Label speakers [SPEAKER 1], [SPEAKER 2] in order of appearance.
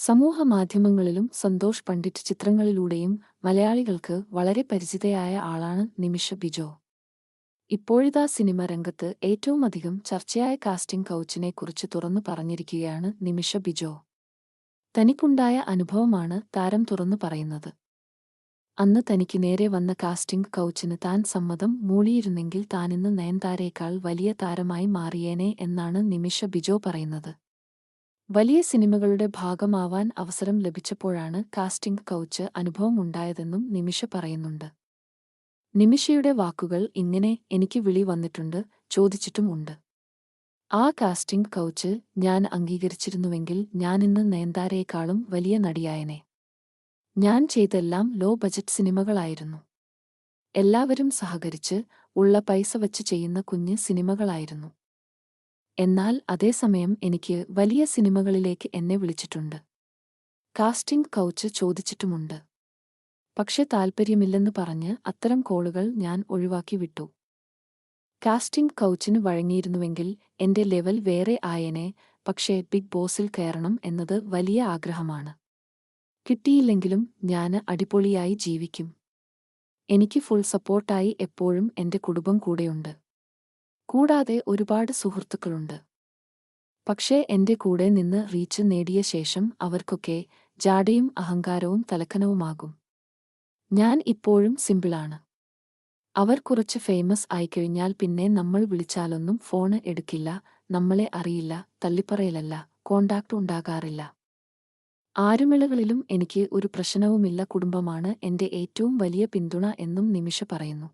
[SPEAKER 1] സമൂഹ മാധ്യമങ്ങളിലും സന്തോഷ് പണ്ഡിറ്റ് ചിത്രങ്ങളിലൂടെയും മലയാളികൾക്ക് വളരെ പരിചിതയായ ആളാണ് നിമിഷ ബിജോ. ഇപ്പോഴിതാ സിനിമ രംഗത്ത് ഏറ്റവുമധികം ചർച്ചയായ കാസ്റ്റിംഗ് കൗച്ചിനെക്കുറിച്ച് തുറന്നു പറഞ്ഞിരിക്കുകയാണ് നിമിഷ ബിജോ. തനിക്കുണ്ടായ അനുഭവമാണ് താരം തുറന്നു പറയുന്നത്. അന്ന് തനിക്ക് നേരെ വന്ന കാസ്റ്റിംഗ് കൗച്ചിന് താൻ സമ്മതം മൂളിയിരുന്നെങ്കിൽ താനിന്ന് നയൻതാരേക്കാൾ വലിയ താരമായി മാറിയേനെ എന്നാണ് നിമിഷ ബിജോ പറയുന്നത്. വലിയ സിനിമകളുടെ ഭാഗമാവാൻ അവസരം ലഭിച്ചപ്പോഴാണ് കാസ്റ്റിംഗ് കൗച്ച് അനുഭവമുണ്ടായതെന്നും നിമിഷ പറയുന്നുണ്ട്. നിമിഷയുടെ വാക്കുകൾ ഇങ്ങനെ എനിക്ക് വിളി വന്നിട്ടുണ്ട് ചോദിച്ചിട്ടുമുണ്ട്. ആ കാസ്റ്റിംഗ് കൗച്ച് ഞാൻ അംഗീകരിച്ചിരുന്നുവെങ്കിൽ ഞാനിന്ന് നയൻതാരയേക്കാളും വലിയ നടിയായനെ. ഞാൻ ചെയ്തെല്ലാം ലോ ബജറ്റ് സിനിമകളായിരുന്നു. എല്ലാവരും സഹകരിച്ച് ഉള്ള പൈസ വച്ച് ചെയ്യുന്ന കുഞ്ഞ് സിനിമകളായിരുന്നു. എന്നാൽ അതേസമയം എനിക്ക് വലിയ സിനിമകളിലേക്ക് എന്നെ വിളിച്ചിട്ടുണ്ട്. കാസ്റ്റിംഗ് കൗച്ച് ചോദിച്ചിട്ടുമുണ്ട്. പക്ഷെ താൽപ്പര്യമില്ലെന്ന് പറഞ്ഞ് അത്തരം കോളുകൾ ഞാൻ ഒഴിവാക്കി വിട്ടു. കാസ്റ്റിംഗ് കൗച്ചിന് വഴങ്ങിയിരുന്നുവെങ്കിൽ എന്റെ ലെവൽ വേറെ ആയനെ പക്ഷേ ബിഗ് ബോസിൽ കയറണം എന്നത് വലിയ ആഗ്രഹമാണ്. കിട്ടിയില്ലെങ്കിലും ഞാൻ അടിപൊളിയായി ജീവിക്കും. എനിക്ക് ഫുൾ സപ്പോർട്ടായി എപ്പോഴും എന്റെ കുടുംബം കൂടെയുണ്ട്. കൂടാതെ ഒരുപാട് സുഹൃത്തുക്കളുണ്ട്. പക്ഷേ എന്റെ കൂടെ നിന്ന് റീച്ച് നേടിയ ശേഷം അവർക്കൊക്കെ ജാടയും അഹങ്കാരവും തലക്കനവുമാകും. ഞാൻ ഇപ്പോഴും സിമ്പിളാണ് അവർ കുറച്ച് ഫേമസ് ആയിക്കഴിഞ്ഞാൽ പിന്നെ നമ്മൾ വിളിച്ചാലൊന്നും ഫോണ് എടുക്കില്ല നമ്മളെ അറിയില്ല തള്ളിപ്പറയലല്ല കോണ്ടാക്ട് ഉണ്ടാകാറില്ല. ആരുമിളകളിലും എനിക്ക് ഒരു പ്രശ്നവുമില്ല കുടുംബമാണ് എന്റെ ഏറ്റവും വലിയ പിന്തുണ എന്നും നിമിഷ പറയുന്നു.